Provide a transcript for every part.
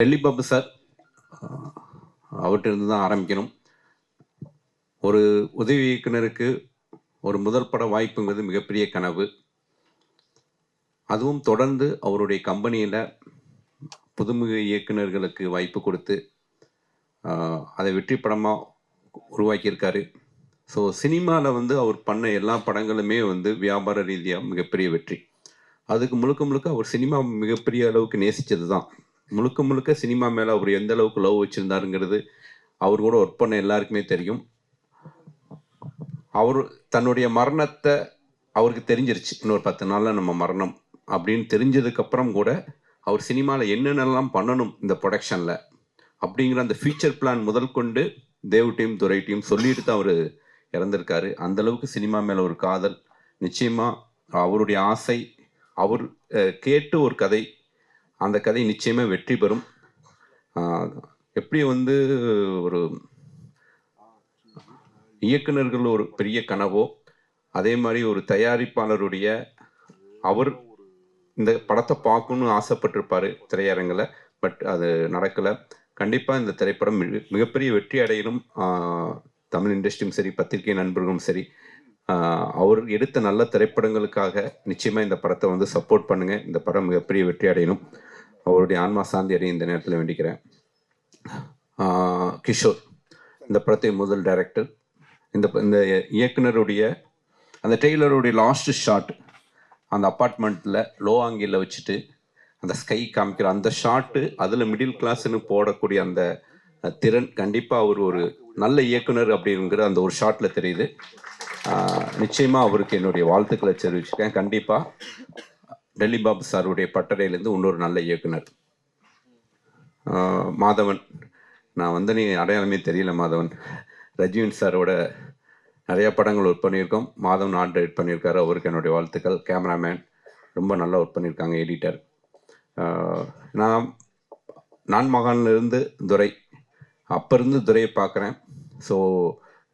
Delhi Babu sir அவர்கிட்ட இருந்து தான் ஆரம்பிக்கணும். ஒரு உதவி இயக்குனருக்கு ஒரு முதல் பட வாய்ப்புங்கிறது மிகப்பெரிய கனவு. அதுவும் தொடர்ந்து அவருடைய கம்பெனியில் புதுமுக இயக்குனர்களுக்கு வாய்ப்பு கொடுத்து அதை வெற்றி படமாக உருவாக்கியிருக்காரு. ஸோ சினிமாவில் வந்து அவர் பண்ண எல்லா படங்களுமே வந்து வியாபார ரீதியாக மிகப்பெரிய வெற்றி. அதுக்கு முழுக்க முழுக்க அவர் சினிமா மிகப்பெரிய அளவுக்கு நேசித்தது தான் முழுக்க முழுக்க சினிமா மேலே அவர் எந்த அளவுக்கு லவ் வச்சுருந்தாருங்கிறது அவர் கூட ஒர்க் பண்ண எல்லாருக்குமே தெரியும். அவர் தன்னுடைய மரணத்தை அவருக்கு தெரிஞ்சிருச்சு. இன்னொரு பத்து நாளில் நம்ம மரணம் அப்படின்னு தெரிஞ்சதுக்கப்புறம் கூட அவர் சினிமாவில் என்னென்னலாம் பண்ணணும் இந்த ப்ரொடக்ஷனில் அப்படிங்கிற அந்த ஃபியூச்சர் பிளான் முதல் கொண்டு தேவ் டீம் துரை டீம் சொல்லிட்டு தான் அவர் இறந்திருக்காரு. அந்தளவுக்கு சினிமா மேலே ஒரு காதல். நிச்சயமாக அவருடைய ஆசை அவர் கேட்டு ஒரு கதை அந்த கதை நிச்சயமாக வெற்றி பெறும். எப்படி வந்து ஒரு இயக்குனர்கள் ஒரு பெரிய கனவோ அதே மாதிரி ஒரு தயாரிப்பாளருடைய அவர் இந்த படத்தை பார்க்கணும்னு ஆசைப்பட்டிருப்பார் திரையரங்கில் பட் அது நடக்கலை. கண்டிப்பாக இந்த திரைப்படம் மிக- மிகப்பெரிய வெற்றி அடையணும் தமிழ் இண்டஸ்ட்ரியும் சரி பத்திரிகை நண்பர்களும் சரி அவர் எடுத்த நல்ல திரைப்படங்களுக்காக நிச்சயமாக இந்த படத்தை வந்து சப்போர்ட் பண்ணுங்கள் இந்த படம் மிகப்பெரிய வெற்றி அடையணும். அவருடைய ஆன்மா சாந்தி அடைய இந்த நேரத்தில் வேண்டிக்கிறேன். கிஷோர் இந்த படத்தின் முதல் டைரக்டர் இந்த இந்த இயக்குனருடைய அந்த டெய்லருடைய லாஸ்ட் ஷாட் அந்த அப்பார்ட்மெண்ட்டில் லோ ஆங்கிளில் வச்சுட்டு அந்த ஸ்கை காமிக்கிற அந்த ஷாட்டு அதில் மிடில் கிளாஸ்ன்னு போடக்கூடிய அந்த திறன் கண்டிப்பாக அவர் ஒரு நல்ல இயக்குனர் அப்படிங்கிற அந்த ஒரு ஷாட்டில் தெரியுது. நிச்சயமாக அவருக்கு என்னுடைய வாழ்த்துக்களை தெரிவிச்சுக்கேன் கண்டிப்பாக டெல்லி பாபு சாருடைய பட்டறையிலேருந்து இன்னொரு நல்ல இயக்குனர். மாதவன். நான் வந்து நீ அடையாளமே தெரியல மாதவன். ரஜினி சாரோட நிறைய படங்கள் ஒர்க் பண்ணியிருக்கோம். மாதவன் ஆர்ட் எடிட் பண்ணியிருக்காரு. அவருக்கு என்னுடைய வாழ்த்துக்கள். கேமராமேன் ரொம்ப நல்லா ஒர்க் பண்ணியிருக்காங்க எடிட்டர் நான் நான் மகான்லேருந்து துரை. அப்போ இருந்து துரையை பார்க்குறேன். ஸோ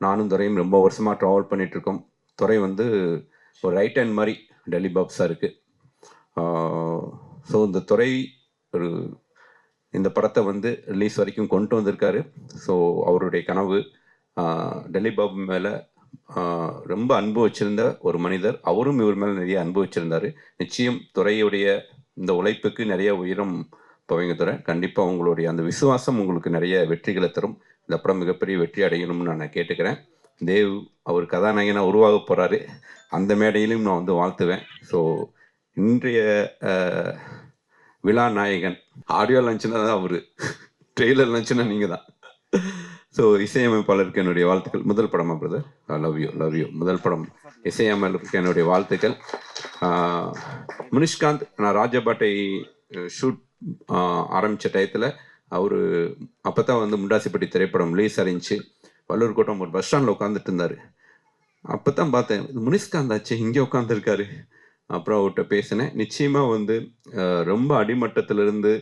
நானும் துரையும் ரொம்ப வருஷமாக ட்ராவல் பண்ணிகிட்ருக்கோம் துறை வந்து ஒரு ரைட் ஹேண்ட் மாதிரி டெல்லி பாப் இருக்குது ஸோ இந்த துறை ஒரு இந்த படத்தை வந்து ரிலீஸ் வரைக்கும் கொண்டு வந்திருக்காரு. ஸோ அவருடைய கனவு டெல்லி பாபு மேலே ரொம்ப அன்பு வச்சுருந்த ஒரு மனிதர். அவரும் இவர் மேலே நிறைய அன்பு வச்சிருந்தாரு. நிச்சயம் துறையுடைய இந்த உழைப்புக்கு நிறைய உயரம் போவீங்க துறை கண்டிப்பாக உங்களுடைய அந்த விசுவாசம் உங்களுக்கு நிறைய வெற்றிகளை தரும். இந்த படம் மிகப்பெரிய வெற்றி அடையணும்னு நான் கேட்டுக்கிறேன். தேவ் அவர் கதாநாயகனாக உருவாக போகிறாரு அந்த மேடையிலும் நான் வந்து வாழ்த்துவேன். ஸோ இன்றைய விழா நாயகன். ஆடியோ லான்ச்னா தான் அவர். ட்ரெய்லர் லான்ச்னா நீங்கள் தான். ஸோ இசையமைப்பாளருக்கு என்னுடைய வாழ்த்துக்கள். முதல் படமா brother love you love you முதல் படம். இசையமைப்பாளருக்கு என்னுடைய வாழ்த்துக்கள். முனிஷ்காந்த் நான் ராஜபாட்டை ஷூட் ஆரம்பித்த டயத்தில் அவர் அப்போ தான் வந்து முண்டாசிப்பட்டி திரைப்படம் ரிலீஸ் அறிஞ்சு வல்லூர் கோட்டம் ஒரு பஸ் ஸ்டாண்டில் உட்காந்துட்டு இருந்தார். அப்போ தான் பார்த்தேன் இது முனிஷ்காந்த் ஆச்சு இங்கே உட்காந்துருக்காரு அப்புறம் அவர்கிட்ட பேசினேன். நிச்சயமாக வந்து ரொம்ப அடிமட்டத்திலிருந்து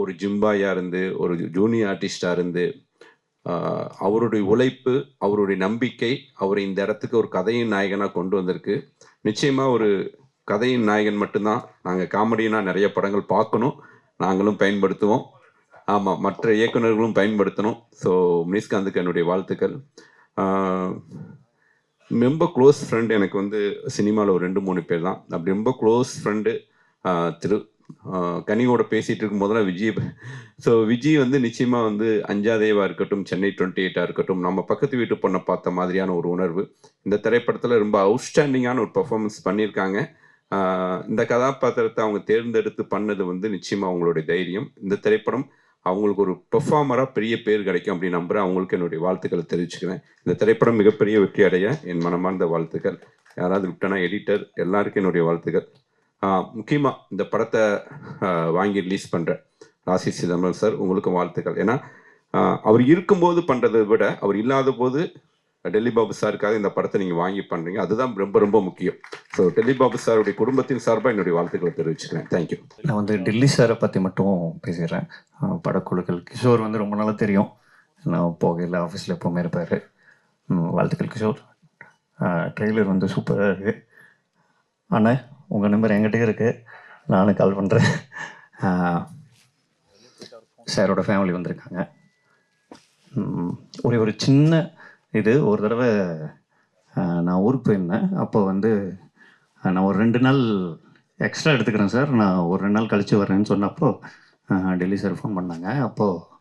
ஒரு ஜிம்பாயாக இருந்து ஒரு ஜூனியர் ஆர்டிஸ்டாக இருந்து அவருடைய உழைப்பு அவருடைய நம்பிக்கை அவரை இந்த இடத்துக்கு ஒரு கதையின் நாயகனாக கொண்டு வந்திருக்கு. நிச்சயமாக ஒரு கதையின் நாயகன் மட்டும்தான். நாங்கள் காமெடினா நிறைய படங்கள் பார்க்கணும். நாங்களும் பயன்படுத்துவோம். ஆமாம் மற்ற இயக்குனர்களும் பயன்படுத்தணும். ஸோ முனிஷ்காந்துக்கு என்னுடைய வாழ்த்துக்கள். ரொம்ப க்ளோஸ் ஃப்ரெண்ட் எனக்கு வந்து சினிமாவில் ஒரு ரெண்டு மூணு பேர் தான். அப்படி ரொம்ப க்ளோஸ் ஃப்ரெண்டு திரு கனியோட பேசிகிட்டு இருக்கும் போதெல்லாம் விஜய் ஸோ விஜய் வந்து நிச்சயமாக வந்து அஞ்சாதேவாக இருக்கட்டும் சென்னை டுவெண்ட்டி எயிட்டாக இருக்கட்டும் நம்ம பக்கத்து வீட்டு பொண்ணை பார்த்த மாதிரியான ஒரு உணர்வு. இந்த திரைப்படத்தில் ரொம்ப அவுட்ஸ்டாண்டிங்கான ஒரு பர்ஃபார்மன்ஸ் பண்ணியிருக்காங்க. இந்த கதாபாத்திரத்தை அவங்க தேர்ந்தெடுத்து பண்ணது வந்து நிச்சயமாக அவங்களுடைய தைரியம். இந்த திரைப்படம் அவங்களுக்கு ஒரு பெர்ஃபார்மராக பெரிய பேர் கிடைக்கும் அப்படின்னு நம்புகிறேன் அவங்களுக்கு என்னுடைய வாழ்த்துக்களை தெரிவிச்சுக்கிறேன். இந்த திரைப்படம் மிகப்பெரிய வெற்றி அடைய என் மனமார்ந்த வாழ்த்துக்கள். யாராவது விட்டனா எடிட்டர் எல்லாருக்கும் என்னுடைய வாழ்த்துக்கள். முக்கியமாக இந்த படத்தை வாங்கி ரிலீஸ் பண்ணுற ராசி சிதம்பரம் சார் உங்களுக்கும் வாழ்த்துக்கள். ஏன்னா அவர் இருக்கும்போது பண்ணுறதை விட அவர் இல்லாத போது டெல்லி பாபு சாருக்காக இந்த படத்தை நீங்கள் வாங்கி பண்ணுறீங்க அதுதான் ரொம்ப ரொம்ப முக்கியம். ஸோ டெல்லி பாபு சாருடைய குடும்பத்தின் சார்பாக என்னுடைய வாழ்த்துக்களை தெரிவிச்சுக்கிறேன். தேங்க்யூ நான் வந்து டெல்லி சாரை பற்றி மட்டும் பேசிடுறேன். படக்குழுக்கள். கிஷோர் வந்து ரொம்ப நாளாக தெரியும். நான் போகையில் ஆஃபீஸில் எப்போவுமே இருப்பார். வாழ்த்துக்கள் கிஷோர். ட்ரெய்லர் வந்து சூப்பராக இருக்குது அண்ணா உங்கள் நம்பர் என்கிட்டயே இருக்குது நானும் கால் பண்ணுறேன் சாரோட ஃபேமிலி வந்திருக்காங்க. ஒரே ஒரு சின்ன இது ஒரு தடவை நான் ஊருக்கு போயிருந்தேன். அப்போ வந்து நான் ஒரு ரெண்டு நாள் எக்ஸ்ட்ரா எடுத்துக்கிறேன் சார். நான் ஒரு ரெண்டு நாள் கழித்து வரேன்னு சொன்னப்போ டெல்லி சார் ஃபோன் பண்ணாங்க. அப்போது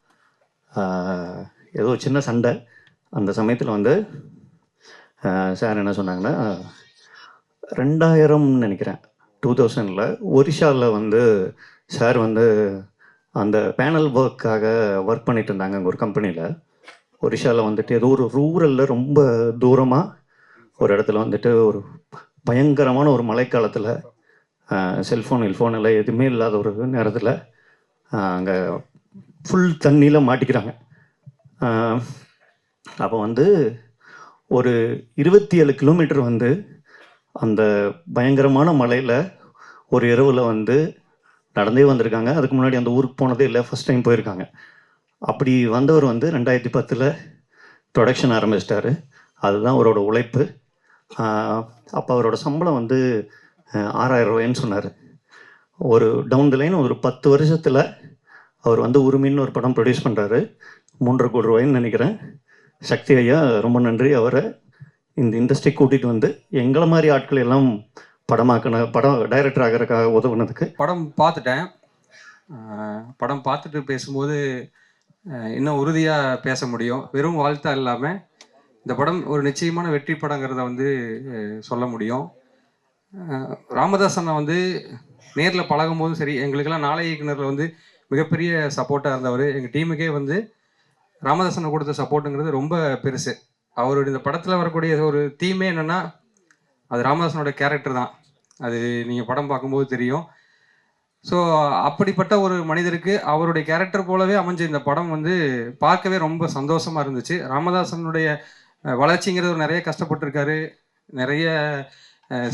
ஏதோ சின்ன சண்டை. அந்த சமயத்தில் வந்து சார் என்ன சொன்னாங்கன்னா ரெண்டாயிரம்னு நினைக்கிறேன். டூ தௌசண்டில் ஒரிஷாவில் வந்து சார் வந்து அந்த பேனல் ஒர்க்காக ஒர்க் பண்ணிட்டு இருந்தாங்க அங்கே ஒரு கம்பெனியில் ஒரிஷாவில் வந்துட்டு ஏதோ ஒரு ரூரலில் ரொம்ப தூரமாக ஒரு இடத்துல வந்துட்டு ஒரு பயங்கரமான ஒரு மழைக்காலத்தில் செல்ஃபோன் இல்ஃபோன் எல்லாம் எதுவுமே இல்லாத ஒரு நேரத்தில் அங்கே ஃபுல் தண்ணியில் மாட்டிக்கிறாங்க. அப்போ வந்து ஒரு இருபத்தி ஏழு கிலோமீட்டர் வந்து அந்த பயங்கரமான மலையில் ஒரு இரவில் வந்து நடந்தே வந்திருக்காங்க. அதுக்கு முன்னாடி அந்த ஊருக்கு போனதே இல்லை ஃபஸ்ட் டைம் போயிருக்காங்க. அப்படி வந்தவர் வந்து ரெண்டாயிரத்தி பத்தில் ப்ரொடக்ஷன் ஆரம்பிச்சிட்டாரு. அதுதான் அவரோட உழைப்பு. அப்போ அவரோட சம்பளம் வந்து ஆறாயிரம் ரூபாய்ன்னு சொன்னார். ஒரு டவுன் த லைன் ஒரு பத்து வருஷத்தில் அவர் வந்து உரிமைன்னு ஒரு படம் ப்ரொடியூஸ் பண்ணுறாரு மூன்றரை கோடி ரூபாய்ன்னு நினைக்கிறேன். சக்தி ஐயா ரொம்ப நன்றி. அவரை இந்த இண்டஸ்ட்ரி கூட்டிகிட்டு வந்து எங்களை மாதிரி ஆட்கள் எல்லாம் படமாக்கின படம் டைரக்டர் ஆகிறதுக்காக உதவுனதுக்கு. படம் பார்த்துட்டேன். படம் பார்த்துட்டு பேசும்போது இன்னும் உறுதியாக பேச முடியும். வெறும் வாழ்த்தா இல்லாமல் இந்த படம் ஒரு நிச்சயமான வெற்றி படங்கிறத வந்து சொல்ல முடியும். ராமதாசனை ராமதாஸ் அண்ணா வந்து நேரில் பழகும் போதும் சரி எங்களுக்கெல்லாம் நாளை இயக்குனரில் வந்து மிகப்பெரிய சப்போர்ட்டாக இருந்தவர். எங்கள் டீமுக்கே வந்து ராமதாசனை கொடுத்த சப்போர்ட்டுங்கிறது ரொம்ப பெருசு. அவருடைய இந்த படத்தில் வரக்கூடிய ஒரு தீமே என்னென்னா அது ராமதாசனோட கேரக்டர் தான். அது நீங்கள் படம் பார்க்கும்போது தெரியும். ஸோ அப்படிப்பட்ட ஒரு மனிதருக்கு அவருடைய கேரக்டர் போலவே அமைஞ்ச இந்த படம் வந்து பார்க்கவே ரொம்ப சந்தோஷமா இருந்துச்சு. ராமதாசனுடைய வளர்ச்சிங்கிறது நிறைய கஷ்டப்பட்டிருக்காரு. நிறைய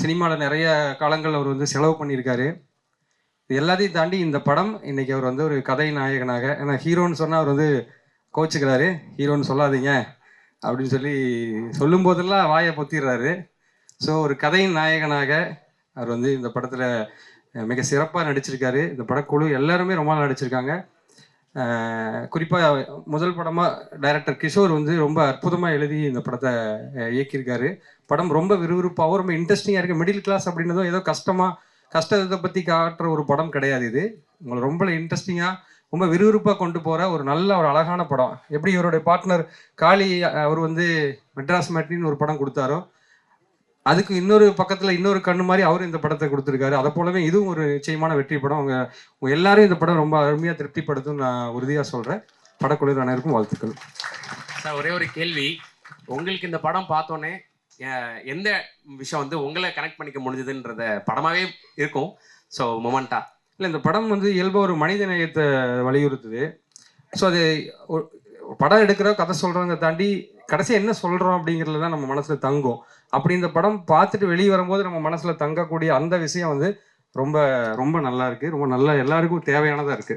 சினிமாவில் நிறைய காலங்கள் அவர் வந்து செலவு பண்ணியிருக்காரு. இது எல்லாத்தையும் தாண்டி இந்த படம் இன்னைக்கு அவர் வந்து ஒரு கதை நாயகனாக ஏன்னா ஹீரோன்னு சொன்னால் அவர் வந்து கோச்சுக்கிறாரு. ஹீரோன்னு சொல்லாதீங்க அப்படின்னு சொல்லி சொல்லும் போதெல்லாம் வாயை பொத்திடுறாரு. ஸோ ஒரு கதையின் நாயகனாக அவர் வந்து இந்த படத்தில் மிக சிறப்பாக நடிச்சிருக்காரு. இந்த படக்குழு எல்லாருமே ரொம்ப நல்லா நடிச்சிருக்காங்க. குறிப்பாக முதல் படமாக டைரக்டர் கிஷோர் வந்து ரொம்ப அற்புதமாக எழுதி இந்த படத்தை இயக்கியிருக்காரு. படம் ரொம்ப விறுவிறுப்பாகவும் ரொம்ப இன்ட்ரெஸ்டிங்காக இருக்குது மிடில் கிளாஸ் அப்படின்றதும் ஏதோ கஷ்டமாக கஷ்டத்தை பற்றி காட்டுற ஒரு படம் கிடையாது இது. உங்களை ரொம்ப இன்ட்ரெஸ்டிங்காக ரொம்ப விறுவிறுப்பாக கொண்டு போகிற ஒரு நல்ல ஒரு அழகான படம். எப்படி இவருடைய பார்ட்னர் காளி அவர் வந்து மெட்ராஸ் மேட்ரின்னு ஒரு படம் கொடுத்தாரோ அதுக்கு இன்னொரு பக்கத்தில் இன்னொரு கண்ணு மாதிரி அவர் இந்த படத்தை கொடுத்துருக்காரு. அதை போலவே இதுவும் ஒரு நிச்சயமான வெற்றி படம். அவங்க எல்லாரும் இந்த படம் ரொம்ப அருமையாக திருப்திப்படுத்தும் நான் உறுதியாக சொல்கிறேன் படக்குழு அனைவருக்கும் வாழ்த்துக்கள். சார் ஒரே ஒரு கேள்வி. உங்களுக்கு இந்த படம் பார்த்தோன்னே எந்த விஷயம் வந்து உங்களை கனெக்ட் பண்ணிக்க முடிஞ்சதுன்றத படமாவே இருக்கும். ஸோ மொமெண்டா இல்லை இந்த படம் வந்து இயல்பாக ஒரு மனித நேயத்தை வலியுறுத்துது. ஸோ அது படம் எடுக்கிற கதை சொல்கிறவங்க தாண்டி கடைசி என்ன சொல்கிறோம் அப்படிங்கிறதுல தான் நம்ம மனசில் தங்கும். அப்படி இந்த படம் பார்த்துட்டு வெளியே வரும்போது நம்ம மனசில் தங்கக்கூடிய அந்த விஷயம் வந்து ரொம்ப ரொம்ப நல்லா இருக்கு. ரொம்ப நல்லா எல்லாருக்கும் தேவையானதாக இருக்கு.